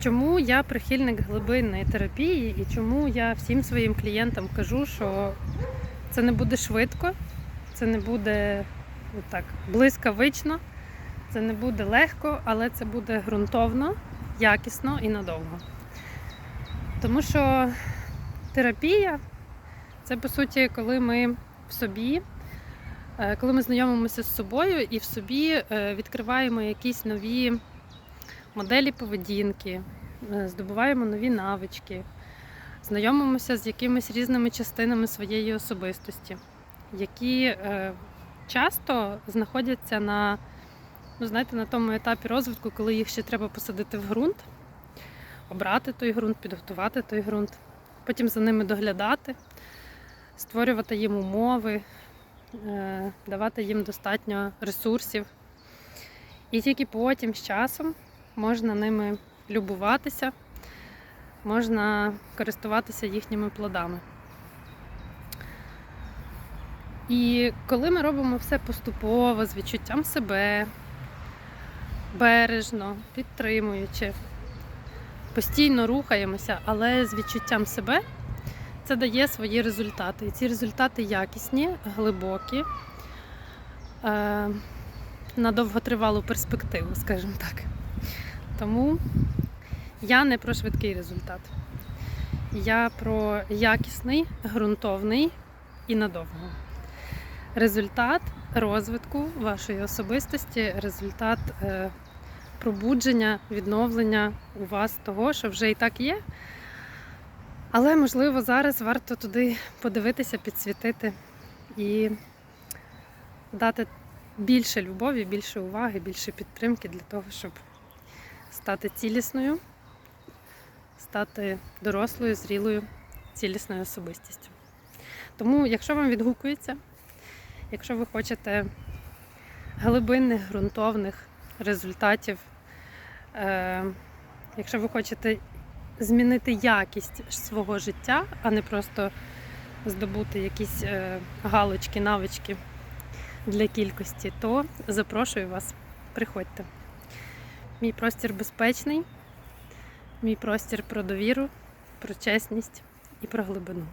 Чому я прихильник глибинної терапії і чому я всім своїм клієнтам кажу, що це не буде швидко, це не буде так, блискавично, це не буде легко, але це буде ґрунтовно, якісно і надовго. Тому що терапія це по суті, коли ми в собі, е, коли ми знайомимося з собою і в собі е, відкриваємо якісь нові моделі поведінки, е, здобуваємо нові навички, знайомимося з якимись різними частинами своєї особистості, які е, часто знаходяться на, ну, знаєте, на тому етапі розвитку, коли їх ще треба посадити в ґрунт, обрати той ґрунт, підготувати той ґрунт, потім за ними доглядати, створювати їм умови, е, давати їм достатньо ресурсів. І тільки потім з часом можна ними любуватися, можна користуватися їхніми плодами. І коли ми робимо все поступово, з відчуттям себе, бережно, підтримуючи, постійно рухаємося, але з відчуттям себе, це дає свої результати. І ці результати якісні, глибокі, е, на довготривалу перспективу, скажімо так. Тому я не про швидкий результат. Я про якісний, ґрунтовний і надовго. Результат розвитку вашої особистості, результат е, пробудження, відновлення у вас того, що вже і так є. Але, можливо, зараз варто туди подивитися, підсвітити і дати більше любові, більше уваги, більше підтримки для того, щоб стати цілісною, стати дорослою, зрілою, цілісною особистістю. Тому, якщо вам відгукується, якщо ви хочете глибинних, ґрунтовних результатів, е, якщо ви хочете змінити якість свого життя, а не просто здобути якісь е, галочки, навички для кількості, то запрошую вас, приходьте. Мій простір безпечний, мій простір про довіру, про чесність і про глибину.